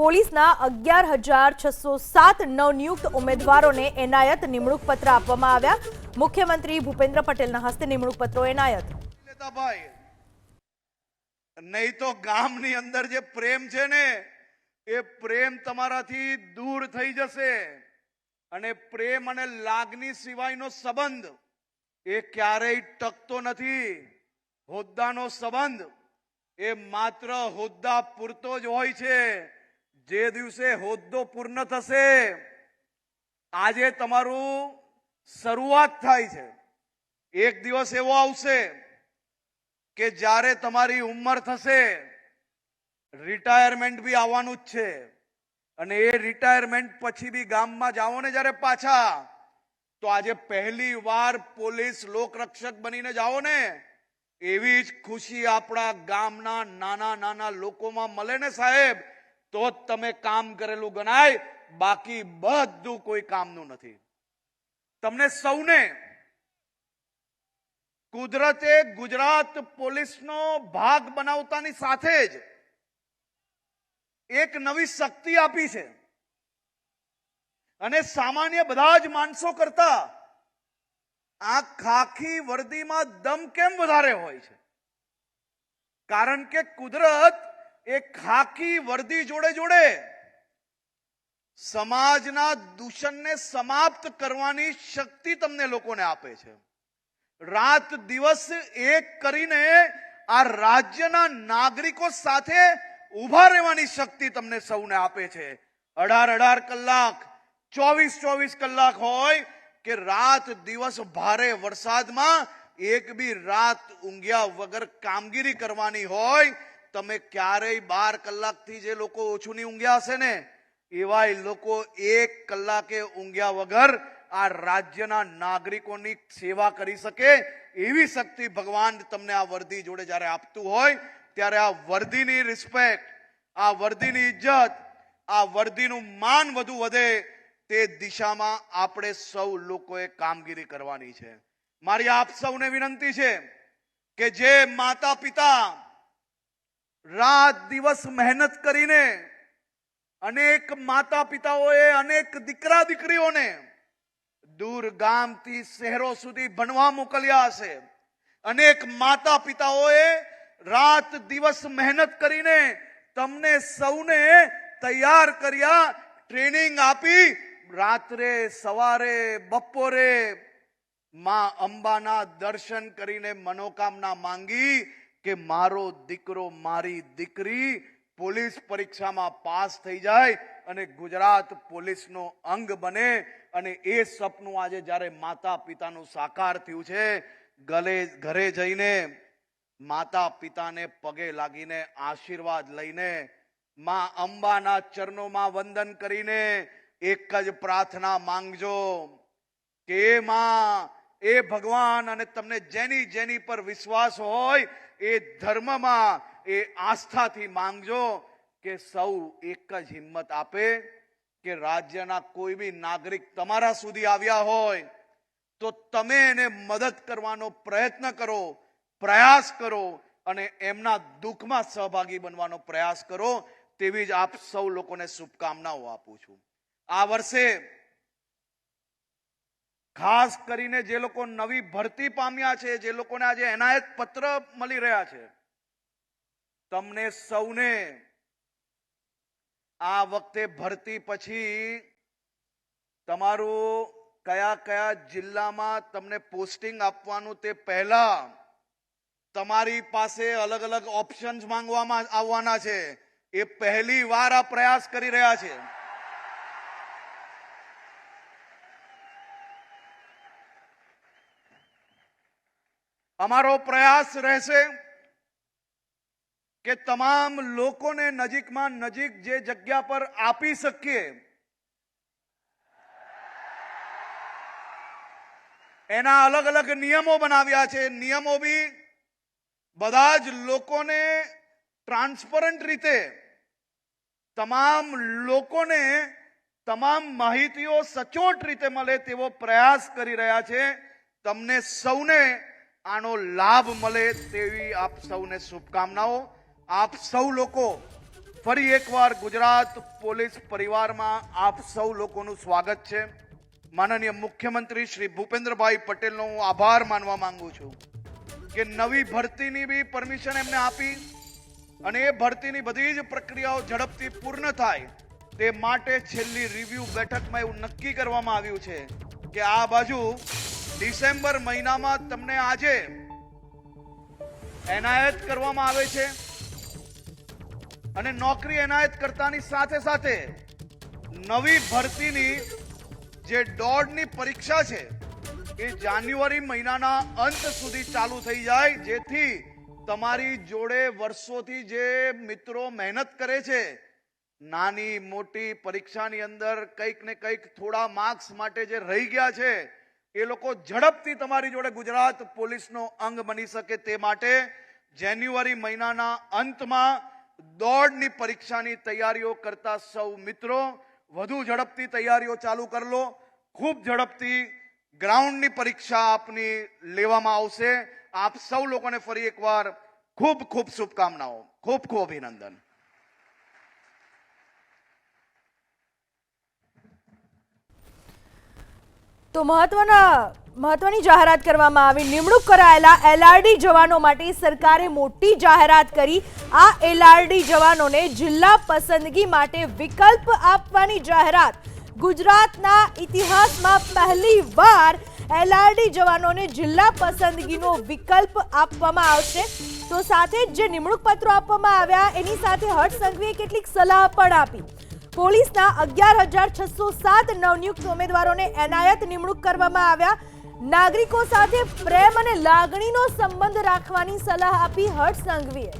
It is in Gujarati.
પોલીસના અગિયાર હજાર છસો સાત નવનિયુક્ત ઉમેદવારોને એનાયત નિમણૂક પત્ર આપવામાં આવ્યા. મુખ્યમંત્રી ભૂપેન્દ્ર પટેલના હસ્તે નિમણૂક પત્રો એનાયત નહીં તો ગામની અંદર જે પ્રેમ છે ને, એ પ્રેમ તમારાથી દૂર થઈ જશે. અને પ્રેમ અને લાગણી સિવાયનો સંબંધ એ ક્યારેય ટકતો નથી. હોદ્દાનો સંબંધ એ માત્ર હોદ્દા પૂરતો જ હોય છે. જે દિવસે હોદ્દો પૂર્ણ થશે, આજે તમારું શરૂઆત થાય છે. એક દિવસ એવો આવશે કે જ્યારે તમારી ઉંમર થશે, રિટાયરમેન્ટ બી આવવાનું જ છે. અને એ રિટાયરમેન્ટ પછી બી ગામમાં જાઓ ને જ્યારે પાછા, તો આજે પહેલી વાર પોલીસ લોકરક્ષક બનીને જાઓ ને, એવી જ ખુશી આપણા ગામના નાના નાના લોકોમાં મળે ને સાહેબ. તો જ તમે કામ કરેલું ગણાય, બાકી બધું કોઈ કામનું નથી. તમને સૌને કુદરતે ગુજરાત પોલીસનો ભાગ બનાવતાની સાથે જ એક નવી શક્તિ આપી છે. અને સામાન્ય બધા જ માણસો કરતા આ ખાખી વર્દીમાં દમ કેમ વધારે હોય છે? કારણ કે કુદરત એ ખાકી વર્દી જોડે જોડે સમાજના દૂષણને સમાપ્ત કરવાની શક્તિ તમને લોકોને આપે છે. રાત દિવસ એક કરીને આ રાજ્યના નાગરિકો સાથે ઊભા રહેવાની શક્તિ તમને સૌને આપે છે. અઢાર અઢાર કલાક, ચોવીસ ચોવીસ કલાક હોય કે રાત દિવસ ભારે વરસાદમાં એક બી રાત ઊંઘ્યા વગર કામગીરી કરવાની હોય તમે ક્યારેય બાર કલાકથી જે લોકો ઓછું નહીં ઊંઘ્યા હશે ને, એવાય લોકો એક કલાકે ઊંઘ્યા વગર આ રાજ્યના નાગરિકોની સેવા કરી શકે એવી શક્તિ ભગવાન તમને આ વર્દી જોડે જ્યારે આપતું હોય, ત્યારે આ વર્દીની રિસ્પેક્ટ આ વર્દીની ઇજ્જત, આ વર્દીનું માન વધુ વધે તે દિશામાં આપણે સૌ લોકોએ કામગીરી કરવાની છે. મારી આપ સૌને વિનંતી છે કે જે માતા પિતા રાત દિવસ મહેનત કરીને અનેક માતા પિતાઓએ અનેક દીકરા દીકરીઓને દૂર ગામથી શહેરો સુધી ભણવા મોકલ્યા હશે. અનેક માતા પિતાઓએ રાત દિવસ મહેનત કરીને તમને સૌને તૈયાર કર્યા, ટ્રેનિંગ આપી. રાત્રે, સવારે, બપોરે માં અંબાના દર્શન કરીને મનોકામના માંગી. કે મારો દીકરો મારી દીકરી પોલીસ પરીક્ષામાં પાસ થઈ જાય અને ગુજરાત પોલીસનો અંગ બને અને એ સપનું આજે જ્યારે માતા પિતાનું સાકાર થયું છે, ગલે, ઘરે જઈને માતા પિતાને પગે લાગીને આશીર્વાદ લઈને, માં અંબાના ચરણોમાં વંદન કરીને એક જ પ્રાર્થના માંગજો કે માં, એ ભગવાન અને તમને જેની જેની પર વિશ્વાસ હોય એ ધર્મમાં એ આસ્થાથી માંગજો કે સૌ એક જ હિંમત આપે કે રાજ્યના કોઈ બી નાગરિક તમારા સુધી આવ્યા હોય તો તમે એને મદદ કરવાનો પ્રયત્ન કરો, પ્રયાસ કરો અને એમના દુઃખમાં સહભાગી બનવાનો પ્રયાસ કરો, તેવી જ આપ સૌ લોકોને શુભકામનાઓ આપું છું. આ વર્ષે ખાસ કરીને જે લોકો નવી ભરતી પામ્યા છે, જે લોકોને આજે એનાયત પત્ર મળી રહ્યા છે, તમને સૌને આ વખતે ભરતી પછી તમારું કયા કયા જિલ્લામાં તમને પોસ્ટિંગ આપવાનું તે પહેલા તમારી પાસે અલગ અલગ ઓપ્શન્સ માંગવામાં આવવાના છે. એ પહેલી વાર આ પ્રયાસ કરી રહ્યા છે. અમારો પ્રયાસ રહેશે કે તમામ લોકોને નજીકમાં નજીક જે જગ્યા પર આપી શકીએ, એના અલગ અલગ નિયમો બનાવ્યા છે. નિયમો બી બધા જ લોકોને ટ્રાન્સપરન્ટ રીતે તમામ લોકોને તમામ માહિતીઓ સચોટ રીતે મળે તેવો પ્રયાસ કરી રહ્યા છે. તમને સૌને આનો લાભ મળે તેવી આપ સૌને શુભકામનાઓ. આપ સૌ લોકો ફરી એકવાર ગુજરાત પોલીસ પરિવારમાં આપ સૌ લોકોનું સ્વાગત છે. માનનીય મુખ્યમંત્રી શ્રી ભૂપેન્દ્રભાઈ પટેલનો હું આભાર માનવા માંગુ છું કે નવી ભરતીની બી પરમિશન એમને આપી અને એ ભરતીની બધી જ પ્રક્રિયાઓ ઝડપથી પૂર્ણ થાય તે માટે છેલ્લી રિવ્યુ બેઠકમાં એવું નક્કી કરવામાં આવ્યું છે કે આ બાજુ ડિસેમ્બર મહિનામાં તમને આજે એનાયત કરવામાં આવે છે અને નોકરી એનાયત કરતાની સાથે સાથે નવી ભરતીની જે દોડની પરીક્ષા છે એ જાન્યુઆરી મહિનાના અંત સુધી ચાલુ થઈ જાય, જેથી તમારી જોડે વર્ષોથી જે મિત્રો મહેનત કરે છે, નાની મોટી પરીક્ષાની અંદર કંઈક ને કંઈક થોડા માર્ક્સ માટે જે રહી ગયા છે એ લોકો ઝડપથી તમારી જોડે ગુજરાત પોલીસનો અંગ બની શકે તે માટે જાન્યુઆરી મહિનાના અંતમાં દોડની પરીક્ષાની તૈયારીઓ કરતા સૌ મિત્રો, વધુ ઝડપથી તૈયારીઓ ચાલુ કરી લો. ખૂબ ઝડપથી ગ્રાઉન્ડની પરીક્ષા આપની લેવામાં આવશે. આપ સૌ લોકોને ફરી એકવાર ખૂબ ખૂબ શુભકામનાઓ. ખૂબ ખૂબ અભિનંદન. તો મહત્વના, મહત્વની જાહેરાત કરવામાં આવી. નિમણૂક કરાયેલા એલઆરડી જવાનો માટે સરકારે મોટી જાહેરાત કરી. આ એલઆરડી જવાનોને જિલ્લા પસંદગી માટે વિકલ્પ આપવાની જાહેરાત. ગુજરાતના ઇતિહાસમાં પહેલી વાર એલઆરડી જવાનોને જિલ્લા પસંદગીનો વિકલ્પ આપવામાં આવશે. તો સાથે જ જે નિમણૂક પત્રો આપવામાં આવ્યા, એની સાથે હર્ષ સંઘવીએ કેટલીક સલાહ પણ આપી. પોલીસના અગિયાર હજાર છસો સાત નવનિયુક્ત ઉમેદવારોને એનાયત નિમણૂક કરવામાં આવ્યા. નાગરિકો સાથે પ્રેમ અને લાગણીનો સંબંધ રાખવાની સલાહ આપી હર્ષ સંઘવીએ.